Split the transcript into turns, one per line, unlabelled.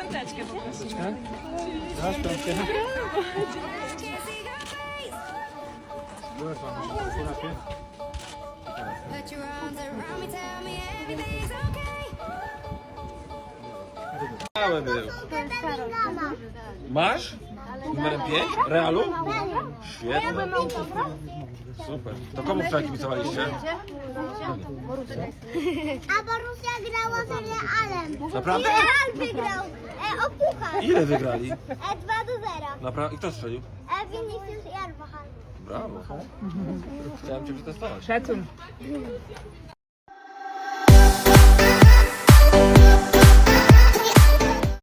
piąteczkę poprosimy.
Tak? Raz, piątkę. Byłeś mam jeszcze fotografię?
Put your arms around me, tell me everything's okay.
Cały był. Masz? Numerem 5? Realu? Świetnie. Super. To komu wczoraj kibicowaliście?
A Borussia grała z Realem.
Naprawdę?
Real wygrał. O puchar.
Ile wygrali?
E, 2 do 0.
Naprawdę? I kto strzelił?
E, Vinicius i Arbachan.
Brawo. Chciałem cię przetestować.
Szacun.